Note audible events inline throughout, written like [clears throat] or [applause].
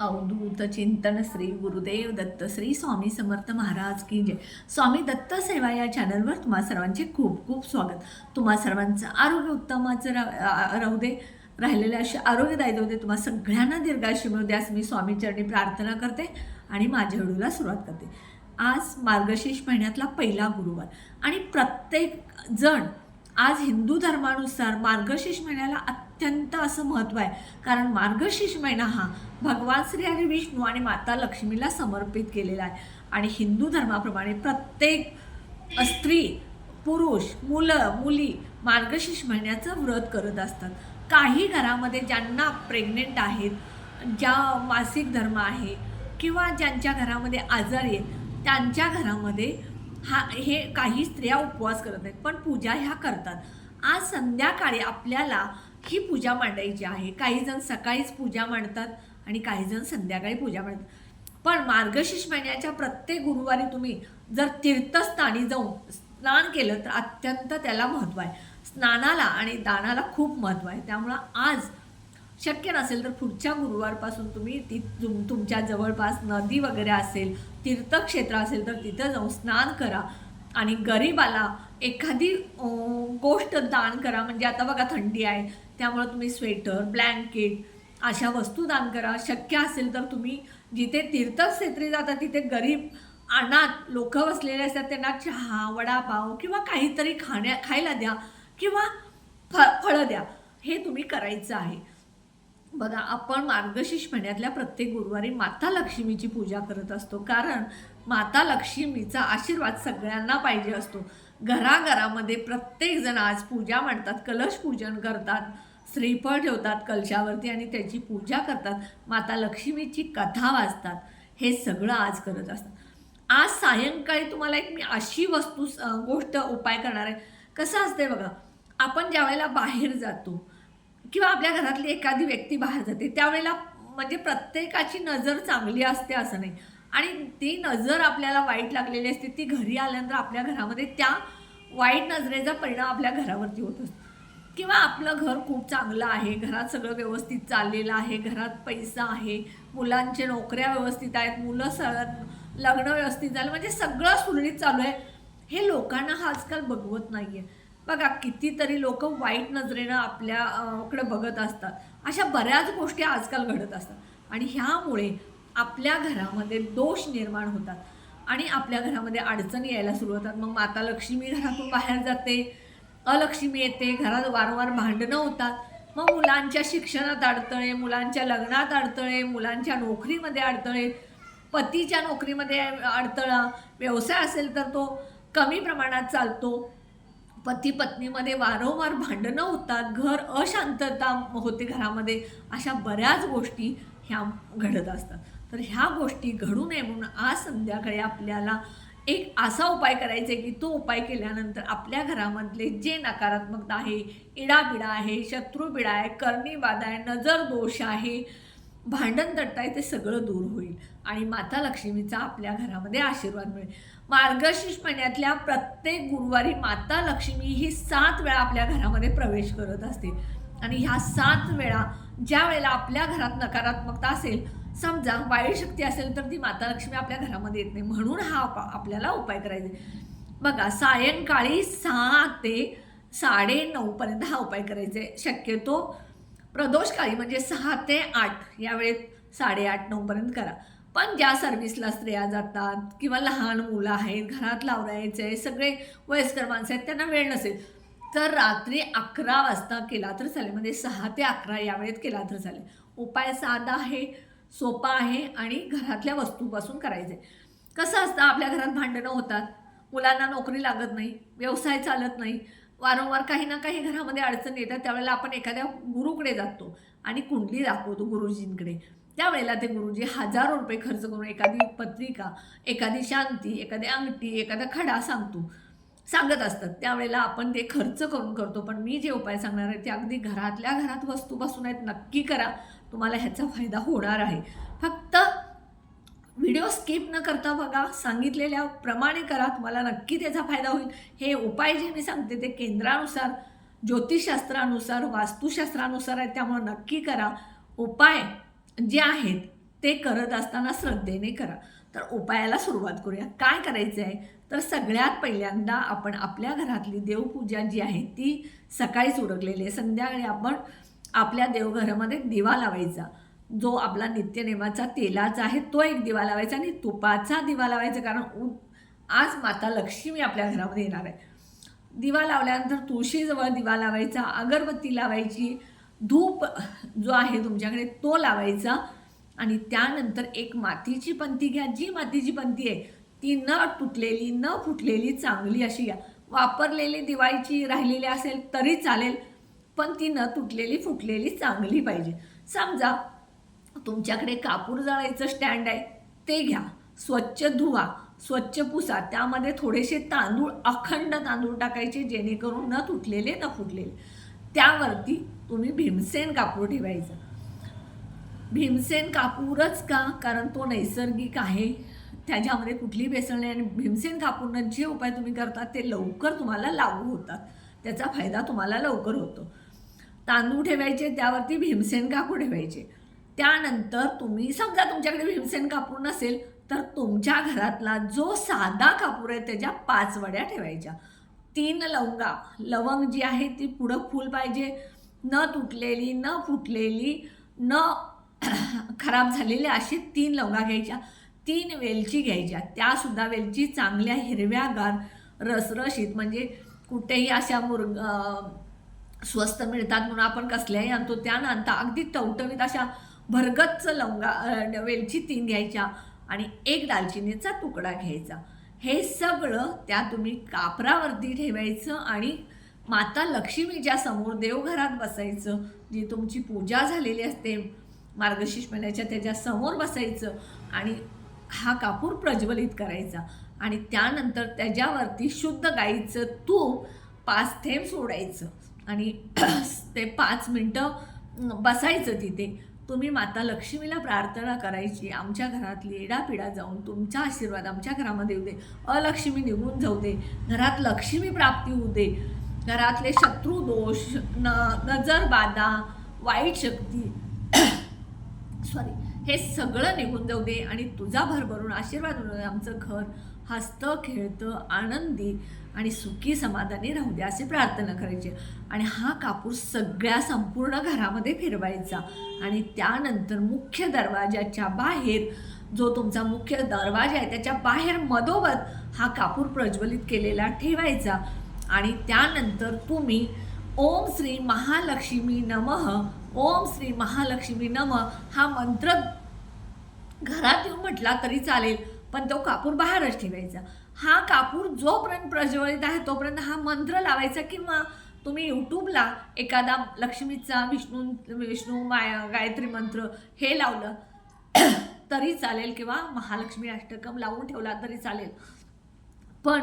अवधूत चिंतन श्री गुरुदेव दत्त श्री स्वामी समर्थ महाराज की जय. स्वामी दत्त सेवा या चॅनलवर तुम्हा सर्वांचे खूप खूप स्वागत. तुम्हा सर्वांचं आरोग्य उत्तमाचं रा राहू दे. राहिलेले असे आरोग्यदायी जाऊ दे. तुम्हा सगळ्यांना दीर्घाशी मिळू द्यास मी स्वामीचरणी प्रार्थना करते आणि माझ्या व्हिडिओला सुरुवात करते. आज मार्गशीर्ष महिन्यातला पहिला गुरुवार आणि प्रत्येक जण आज हिंदू धर्मानुसार मार्गशीर्ष महिन्याला अत्यंत असं महत्त्व आहे. कारण मार्गशीर्ष महिना हा भगवान श्री हरी विष्णू आणि माता लक्ष्मीला समर्पित केलेला आहे. आणि हिंदू धर्माप्रमाणे प्रत्येक स्त्री पुरुष मुलं मुली मार्गशीर्ष महिन्याचं व्रत करत असतात. काही घरामध्ये ज्यांना प्रेग्नेंट आहेत ज्या मासिक धर्म आहे किंवा ज्यांच्या घरामध्ये आजारी आहेत त्यांच्या घरामध्ये हा हे काही स्त्रिया उपवास करत नाहीत पण पूजा ह्या करतात. आज संध्याकाळी आपल्याला ही पूजा मांडायची आहे. काही जण सकाळीच पूजा मांडतात आणि काही जण संध्याकाळी पूजा मांडतात. पण मार्गशीर्ष महिन्याच्या प्रत्येक गुरुवारी तुम्ही जर तीर्थस्थानी जाऊन स्नान केलं तर अत्यंत त्याला महत्त्व आहे. स्नानाला आणि दानाला खूप महत्त्व आहे. त्यामुळं आज शक्य नसेल तर पुढच्या गुरुवारपासून तुम्ही ती तुम तुमच्या जवळपास नदी वगैरे असेल तीर्थक्षेत्र असेल तर तिथं जाऊन स्नान करा. आणि गरिबाला एखादी गोष्ट दान करा. म्हणजे आता बघा थंडी आहे. त्यामुळं तुम्ही स्वेटर ब्लँकेट अशा वस्तू दान करा. शक्य असेल तर तुम्ही जिथे तीर्थक्षेत्री जाता तिथे गरीब अनाथ लोक बसलेले असतात त्यांना चहा वडापाव किंवा काहीतरी खाण्या खायला द्या किंवा फ फळं द्या. हे तुम्ही करायचं आहे. बघा आपण मार्गशीर्ष महिन्यातल्या प्रत्येक गुरुवारी माता लक्ष्मीची पूजा करत असतो. कारण माता लक्ष्मीचा आशीर्वाद सगळ्यांना पाहिजे असतो. घराघरामध्ये प्रत्येकजण आज पूजा मांडतात कलश पूजन करतात श्रीफळ ठेवतात कलशावरती आणि त्याची पूजा करतात. माता लक्ष्मीची कथा वाचतात. हे सगळं आज करत असतात. आज सायंकाळी तुम्हाला एक मी अशी वस्तू गोष्ट उपाय करणार आहे. कसं असते बघा आपण ज्यावेळेला बाहेर जातो किंवा आपल्या घरातली एखादी व्यक्ती बाहेर जाते त्यावेळेला म्हणजे प्रत्येकाची नजर चांगली असते असं नाही. आणि ती नजर आपल्याला वाईट लागलेली असते ती घरी आल्यानंतर आपल्या घरामध्ये त्या वाईट नजरेचा परिणाम आपल्या घरावरती होत असतो. किंवा आपलं घर खूप चांगलं आहे घरात सगळं व्यवस्थित चाललेलं आहे घरात पैसा आहे मुलांचे नोकऱ्या व्यवस्थित आहेत मुलं स लग्न व्यवस्थित झालं म्हणजे सगळं सुरळीत चालू आहे. हे लोकांना हा आजकाल बघवत नाही आहे बघा कितीतरी लोक वाईट नजरेनं आपल्याकडे बघत असतात. अशा बऱ्याच गोष्टी आजकाल घडत असतात. आणि ह्यामुळे आपल्या घरामध्ये दोष निर्माण होतात. आणि आपल्या घरामध्ये अडचणी यायला सुरू होतात. मग माता लक्ष्मी घरातून बाहेर जाते अलक्ष्मी येते घरात वारंवार भांडणं होतात. मग मुलांच्या शिक्षणात अडथळे मुलांच्या लग्नात अडथळे मुलांच्या नोकरीमध्ये अडथळे पतीच्या नोकरीमध्ये अडथळा व्यवसाय असेल तर तो कमी प्रमाणात चालतो. पती पत्नीमध्ये वारंवार भांडणं होतात. घर अशांतता होते घरामध्ये. अशा बऱ्याच गोष्टी ह्या घडत असतात. तर ह्या गोष्टी घडू नये म्हणून आज संध्याकाळी आपल्याला एक असा उपाय करायचा आहे की तो उपाय केल्यानंतर आपल्या घरामधले जे नकारात्मकता आहे इडाबिडा आहे शत्रूबिडा आहे कर्णीवाद आहे नजर दोष आहे भांडण तट्टा आहे ते सगळं दूर होईल. आणि माता लक्ष्मीचा आपल्या घरामध्ये आशीर्वाद मिळेल. मार्गशीर्ष महिन्यातल्या प्रत्येक गुरुवारी माता लक्ष्मी ही सात वेळा आपल्या घरामध्ये प्रवेश करत असते. आणि ह्या सात वेळा ज्या वेळेला आपल्या घरात नकारात्मकता असेल समजा वाईट शक्ती असेल तर ती माता लक्ष्मी आपल्या घरामध्ये येत नाही. म्हणून हा आपल्याला उपाय करायचा आहे. बघा सायंकाळी सहा ते साडे नऊपर्यंत हा उपाय करायचा आहे. शक्यतो प्रदोषकाळी म्हणजे सहा ते आठ या वेळेत साडेआठ नऊपर्यंत करा. पण ज्या सर्व्हिसला स्त्रिया जातात किंवा लहान मुलं आहेत घरात लावरायचे आहे सगळे वयस्कर माणसं आहेत त्यांना वेळ नसेल तर रात्री अकरा वाजता केला तर चालेल. म्हणजे सहा ते अकरा या वेळेत केला तर चालेल. उपाय साधा आहे. सोपा आहे आणि घरातल्या वस्तूपासून करायचं आहे कसं असतं आपल्या घरात भांडणं होतात. मुलांना नोकरी लागत नाही व्यवसाय चालत नाही. वारंवार काही ना काही घरामध्ये अडचणी येतात. त्यावेळेला आपण एखाद्या गुरुकडे जातो आणि कुंडली दाखवतो गुरुजींकडे. त्यावेळेला ते गुरुजी हजारो रुपये खर्च करून एखादी पत्रिका एखादी शांती एखादी अंगठी एखादा खडा सांगतो. सांगत असतात. त्यावेळेला आपण ते खर्च करून करतो. पण मी जे उपाय सांगणार आहे ते अगदी घरातल्या घरात वस्तूपासून आहेत नक्की करा. तुम्हाला ह्याचा फायदा होणार आहे. फक्त व्हिडिओ स्किप न करता बघा सांगितलेल्या प्रमाणे करा. तुम्हाला नक्की त्याचा फायदा होईल. हे उपाय जे मी सांगते ते केंद्रानुसार ज्योतिषशास्त्रानुसार वास्तुशास्त्रानुसार आहे त्यामुळे नक्की करा. उपाय जे आहेत ते करत असताना श्रद्धेने करा. तर उपायाला सुरुवात करूया काय करायचं आहे तर सगळ्यात पहिल्यांदा आपण आपल्या घरातली देवपूजा जी आहे ती सकाळीच उरकलेली आहे. संध्याकाळी आपण आपल्या देवघरामध्ये दिवा लावायचा. जो आपला नित्यनेमाचा तेलाचा आहे तो एक दिवा लावायचा आणि तुपाचा दिवा लावायचा कारण उ आज माता लक्ष्मी आपल्या घरामध्ये येणार आहे. दिवा लावल्यानंतर तुळशीजवळ दिवा लावायचा अगरबत्ती लावायची धूप जो आहे तुमच्याकडे तो लावायचा. आणि त्यानंतर एक मातीची पंती घ्या. जी मातीची पंती आहे ती न तुटलेली न फुटलेली चांगली अशी घ्या. वापरलेली दिवाळीची राहिलेली असेल तरी चालेल पण ती न तुटलेली फुटलेली चांगली पाहिजे. समजा तुमच्याकडे कापूर जळायचं स्टँड आहे ते घ्या. स्वच्छ धुवा स्वच्छ पुसा. त्यामध्ये थोडेसे तांदूळ अखंड तांदूळ टाकायचे जेणेकरून न तुटलेले न फुटलेले. त्यावरती तुम्ही भीमसेन कापूर ठेवायचं. भीमसेन कापूरच का? कारण तो नैसर्गिक आहे. त्याच्यामध्ये कुठली भेसळ नाही आणि भीमसेन कापूरनं जे उपाय तुम्ही करता ते लवकर तुम्हाला लागू होतात. त्याचा फायदा तुम्हाला लवकर होतो. तांदूळ ठेवायचे त्यावरती भीमसेन कापूर ठेवायचे. त्यानंतर तुम्ही समजा तुमच्याकडे भीमसेन कापूर नसेल तर तुमच्या घरातला जो साधा कापूर आहे त्याच्या पाच वड्या ठेवायच्या. तीन लवंगा. लवंग जी आहे ती पुढं फूल पाहिजे. न तुटलेली न फुटलेली न [coughs] खराब झालेल्या असे तीन लवंगा घ्यायच्या तीन वेलची घ्यायच्या. त्यासुद्धा वेलची चांगल्या हिरव्यागार रसरशीत म्हणजे कुठेही अशा मुर्ग स्वस्त मिळतात म्हणून आपण कसल्याही आणतो. त्या आणता अगदी टवटवीत अशा भरगच्च लवंगा वेलची तीन घ्यायच्या आणि एक दालचिनीचा तुकडा घ्यायचा. हे सगळं त्या तुम्ही कापरावरती ठेवायचं आणि माता लक्ष्मीच्या समोर देवघरात बसायचं जी तुमची पूजा झालेली असते मार्गशीर्ष महिन्याच्या त्याच्यासमोर बसायचं आणि हा कापूर प्रज्वलित करायचा. आणि त्यानंतर त्याच्यावरती शुद्ध गाईचं तूप पाच थेंब सोडायचं. आणि [clears throat] ते पाच मिनटं बसायचं तिथे. तुम्ही माता लक्ष्मीला प्रार्थना करायची. आमच्या घरातली एडापिडा जाऊन तुमचा आशीर्वाद आमच्या घरामध्ये येऊ दे. अलक्ष्मी निघून जाऊ दे. घरात लक्ष्मी प्राप्ती होऊ दे. घरातले शत्रू दोष न नजर बाधा वाईट शक्ती सॉरी हे सगळं निघून जाऊ दे आणि तुझा भरभरून आशीर्वाद आमचं घर हसतं खेळतं आनंदी आणि सुखी समाधानी राहू दे असे प्रार्थना करायची. आणि हा कापूर सगळ्या संपूर्ण घरामध्ये फिरवायचा. आणि त्यानंतर मुख्य दरवाजाच्या बाहेर जो तुमचा मुख्य दरवाजा आहे त्याच्या बाहेर मधोमध हा कापूर प्रज्वलित केलेला ठेवायचा. आणि त्यानंतर तुम्ही ओम श्री महालक्ष्मी नमः ओम श्री महालक्ष्मी नम हा मंत्र घरात येऊन म्हटला तरी चालेल पण तो कापूर बाहेरच ठेवायचा. हा कापूर जोपर्यंत प्रज्वलित आहे तोपर्यंत हा मंत्र लावायचा किंवा तुम्ही यूट्यूबला एखादा लक्ष्मीचा विष्णू विष्णू माया गायत्री मंत्र हे लावलं तरी चालेल किंवा महालक्ष्मी अष्टकम लावून ठेवला तरी चालेल. पण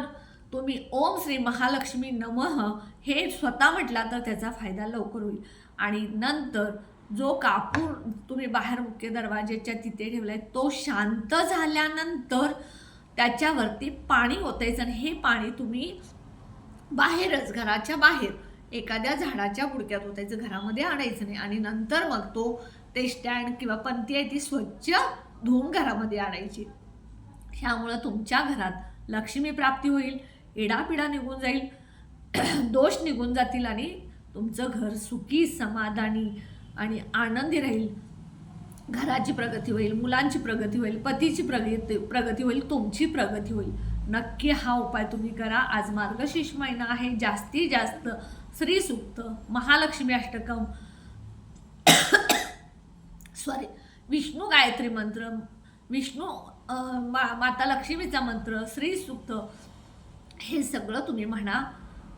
तुम्ही ओम श्री महालक्ष्मी नमः हे स्वतः म्हटला तर त्याचा फायदा लवकर होईल. आणि नंतर जो कापूर तुम्ही बाहेर मुख्य दरवाजेच्या तिथे ठेवलाय तो शांत झाल्यानंतर त्याच्यावरती पाणी ओतायचं आणि हे पाणी तुम्ही बाहेरच घराच्या बाहेर एखाद्या झाडाच्या बुडक्यात ओतायचं घरामध्ये आणायचं नाही. आणि नंतर मग तो ते स्टँड किंवा पंती आहे ती स्वच्छ धुवून घरामध्ये आणायची. ह्यामुळं तुमच्या घरात लक्ष्मी प्राप्ती होईल. इडापिडा निघून जाईल. [clears throat] दोष निघून जातील आणि तुमचं घर सुखी समाधानी आणि आनंदी राहील. घराची प्रगती होईल मुलांची प्रगती होईल पतीची प्रगती प्रगती होईल तुमची प्रगती होईल. नक्की हा उपाय तुम्ही करा. आज मार्गशीर्ष महिना आहे. जास्तीत जास्त श्री सुक्त महालक्ष्मी अष्टकम. [clears throat] सॉरी विष्णू गायत्री मंत्र विष्णू मा माता लक्ष्मीचा मंत्र श्री सुक्त हे सगळं तुम्ही म्हणा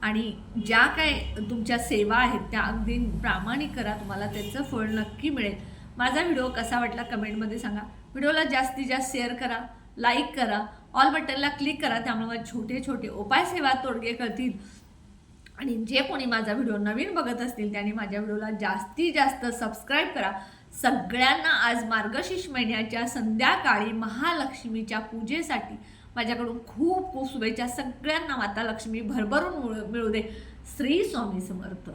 आणि ज्या काय तुमच्या सेवा आहेत त्या अगदी प्रामाणिक करा तुम्हाला त्याचं फळ नक्की मिळेल. माझा व्हिडिओ कसा वाटला कमेंटमध्ये सांगा. व्हिडिओला जास्तीत जास्त शेअर करा लाईक करा ऑल बटनला क्लिक करा त्यामुळे छोटे छोटे उपाय सेवा तोडगे करतील. आणि जे कोणी माझा व्हिडिओ नवीन बघत असतील त्यांनी माझ्या व्हिडिओला जास्तीत जास्त सबस्क्राईब करा. सगळ्यांना आज मार्गशीर्ष महिन्याच्या संध्याकाळी महालक्ष्मीच्या पूजेसाठी माझ्याकडून खूप खूप शुभेच्छा. सगळ्यांना माता लक्ष्मी भरभरून मिळू मिळू दे. श्री स्वामी समर्थ.